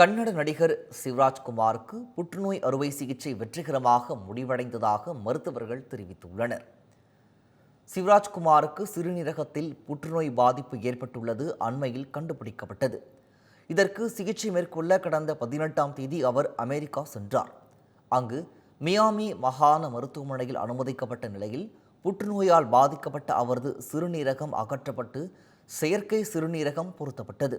கன்னட நடிகர் சிவராஜ்குமாருக்கு புற்றுநோய் அறுவை சிகிச்சை வெற்றிகரமாக முடிவடைந்ததாக மருத்துவர்கள் தெரிவித்துள்ளனர். சிவராஜ்குமாருக்கு சிறுநீரகத்தில் புற்றுநோய் பாதிப்பு ஏற்பட்டுள்ளது அண்மையில் கண்டுபிடிக்கப்பட்டது. இதற்கு சிகிச்சை மேற்கொள்ள கடந்த பதினெட்டாம் தேதி அவர் அமெரிக்கா சென்றார். அங்கு மியாமி மாகாண மருத்துவமனையில் அனுமதிக்கப்பட்ட நிலையில் புற்றுநோயால் பாதிக்கப்பட்ட அவரது சிறுநீரகம் அகற்றப்பட்டு செயற்கை சிறுநீரகம் பொருத்தப்பட்டது.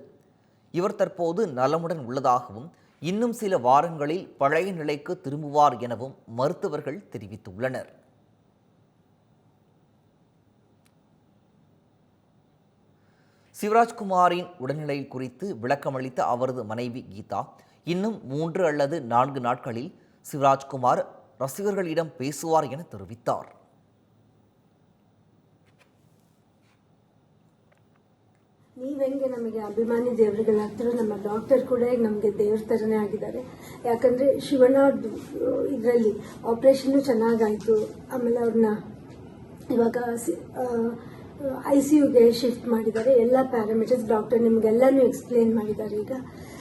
இவர் தற்போது நலமுடன் உள்ளதாகவும் இன்னும் சில வாரங்களில் பழைய நிலைக்கு திரும்புவார் எனவும் மருத்துவர்கள் தெரிவித்துள்ளனர். சிவராஜ்குமாரின் உடல்நிலை குறித்து விளக்கமளித்த அவரது மனைவி கீதா இன்னும் மூன்று அல்லது நான்கு நாட்களில் சிவராஜ்குமார் ரசிகர்களிடம் பேசுவார் என தெரிவித்தார். ನೀವೆಂಗೆ ನಮಗೆ ಅಭಿಮಾನಿ ದೇವರುಗಳಾಗ್ತಾರೋ ನಮ್ಮ ಡಾಕ್ಟರ್ ಕೂಡ ಈಗ ನಮಗೆ ದೇವ್ರ ಥರನೇ ಆಗಿದ್ದಾರೆ. ಯಾಕಂದರೆ ಶಿವಣ್ಣ ಇದರಲ್ಲಿ ಆಪ್ರೇಷನ್ನು ಚೆನ್ನಾಗಾಯಿತು. ಆಮೇಲೆ ಅವ್ರನ್ನ ಇವಾಗ ಐ ಸಿ ಯುಗೆ ಶಿಫ್ಟ್ ಮಾಡಿದ್ದಾರೆ. ಎಲ್ಲ ಪ್ಯಾರಾಮೀಟರ್ಸ್ ಡಾಕ್ಟರ್ ನಿಮಗೆಲ್ಲನೂ ಎಕ್ಸ್ಪ್ಲೇನ್ ಮಾಡಿದ್ದಾರೆ ಈಗ.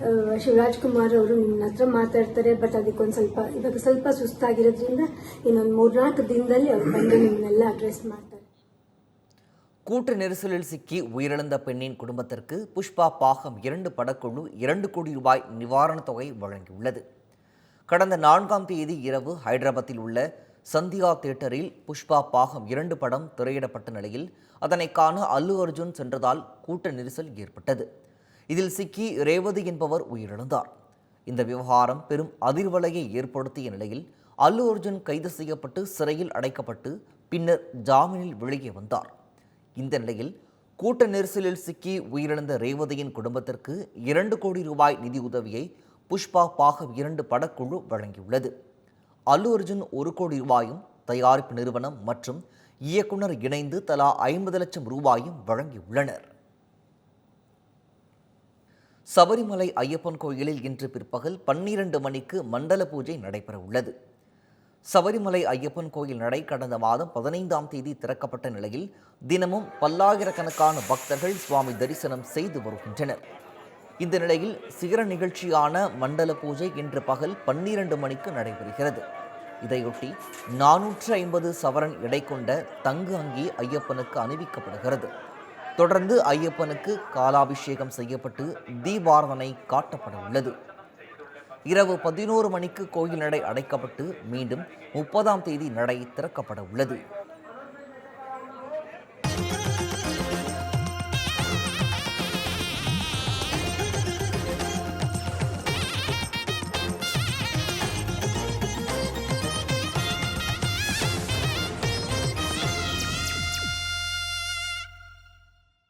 ಆ, ಶಿವರಾಜ್ ಕುಮಾರ್ ಅವರು ನಿಮ್ಮ ಹತ್ರ ಮಾತಾಡ್ತಾರೆ ಬಟ್ ಅದಕ್ಕೊಂದು ಸ್ವಲ್ಪ ಇವಾಗ ಸ್ವಲ್ಪ ಸುಸ್ತಾಗಿರೋದ್ರಿಂದ ಇನ್ನೊಂದು ಮೂರ್ನಾಲ್ಕು ದಿನದಲ್ಲಿ ಅವ್ರು ಬಂದು ನಿಮ್ಮನ್ನೆಲ್ಲ ಅಡ್ರೆಸ್ ಮಾಡ್ತಾರೆ கூட்ட நெரிசலில் சிக்கி உயிரிழந்த பெண்ணின் குடும்பத்திற்கு புஷ்பா பாகம் இரண்டு படக்குழு இரண்டு கோடி ரூபாய் நிவாரணத் தொகை வழங்கியுள்ளது கடந்த நான்காம் தேதி இரவு ஹைதராபாத்தில் உள்ள சந்தியா தியேட்டரில் புஷ்பா பாகம் இரண்டு படம் திரையிடப்பட்ட நிலையில் அதனை காண அல்லு அர்ஜுன் சென்றதால் கூட்ட நெரிசல் ஏற்பட்டது இதில் சிக்கி ரேவதி என்பவர் உயிரிழந்தார். இந்த விவகாரம் பெரும் அதிர்வலையை ஏற்படுத்திய நிலையில் அல்லு அர்ஜுன் கைது செய்யப்பட்டு சிறையில் அடைக்கப்பட்டு பின்னர் ஜாமீனில் வெளியே வந்தார். இந்த நிலையில் கூட்ட நெரிசலில் சிக்கி உயிரிழந்த ரேவதியின் குடும்பத்திற்கு இரண்டு கோடி ரூபாய் நிதி உதவியை புஷ்பா பாகவ் இரண்டு படக்குழு வழங்கியுள்ளது. அல்லு அர்ஜுன் ஒரு கோடி ரூபாயும் தயாரிப்பு நிறுவனம் மற்றும் இயக்குனர் இணைந்து தலா ஐம்பது லட்சம் ரூபாயும் வழங்கியுள்ளனர். சபரிமலை ஐயப்பன் கோயிலில் இன்று பிற்பகல் பன்னிரண்டு மணிக்கு மண்டல பூஜை நடைபெற உள்ளது சபரிமலை ஐயப்பன் கோயில் நடை கடந்த மாதம் பதினைந்தாம் தேதி திறக்கப்பட்ட நிலையில் தினமும் பல்லாயிரக்கணக்கான பக்தர்கள் சுவாமி தரிசனம் செய்து வருகின்றனர். இந்த நிலையில் சிகர நிகழ்ச்சியான மண்டல பூஜை இன்று பகல் பன்னிரண்டு மணிக்கு நடைபெறுகிறது. இதையொட்டி நானூற்று ஐம்பது சவரன் எடை கொண்ட தங்கு அங்கி ஐயப்பனுக்கு அணிவிக்கப்படுகிறது. தொடர்ந்து ஐயப்பனுக்கு காலாபிஷேகம் செய்யப்பட்டு தீபாரதனை காட்டப்பட உள்ளது இரவு பதினோரு மணிக்கு கோயில் நடை அடைக்கப்பட்டு மீண்டும் முப்பதாம் தேதி நடை திறக்கப்பட உள்ளது